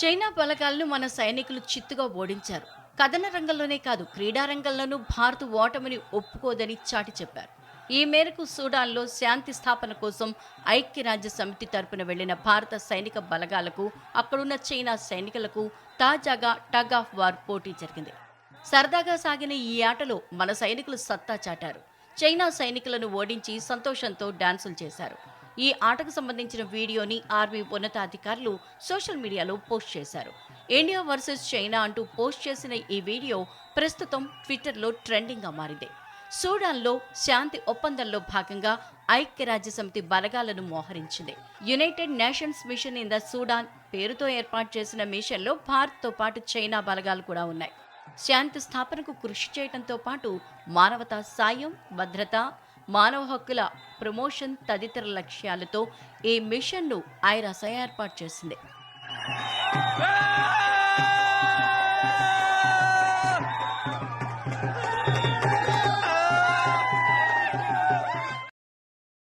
China బలగాలను మన సైనికులు చిత్తుగా ఓడించారు. కథన రంగంలోనే కాదు క్రీడా రంగంలోనూ భారత్ ఓటమిని ఒప్పుకోదని చాటి చెప్పారు. ఈ మేరకు సూడాన్లో శాంతి స్థాపన కోసం ఐక్యరాజ్య సమితి తరపున వెళ్ళిన భారత సైనిక బలగాలకు అక్కడున్న చైనా సైనికులకు తాజాగా టగ్ ఆఫ్ వార్ పోటీ జరిగింది. సరదాగా సాగిన ఈ ఆటలో మన సైనికులు సత్తా చాటారు. చైనా సైనికులను ఓడించి సంతోషంతో డాన్సులు చేశారు. ఈ ఆటకు సంబంధించిన వీడియోని ఆర్మీ ఉన్నతాధికారులు సోషల్ మీడియాలో పోస్ట్ చేశారు. ఇండియా వర్సెస్ చైనా అంటూ పోస్ట్ చేసిన ఈ వీడియో ప్రస్తుతం ట్విట్టర్లో ట్రెండింగ్గా మారింది. సూడాన్లో శాంతి ఒప్పందంలో భాగంగా ఐక్యరాజ్య సమితి బలగాలను మోహరించింది. United Nations mission in the Sudan పేరుతో ఏర్పాటు చేసిన మిషన్లో భారత్తో పాటు చైనా బలగాలు కూడా ఉన్నాయి. శాంతి స్థాపనకు కృషి చేయడంతో పాటు మానవతా సాయం భద్రత మానవ హక్కుల ప్రమోషన్ తదితర లక్ష్యాలతో ఈ మిషన్ను ఐరాస ఏర్పాటు చేసింది.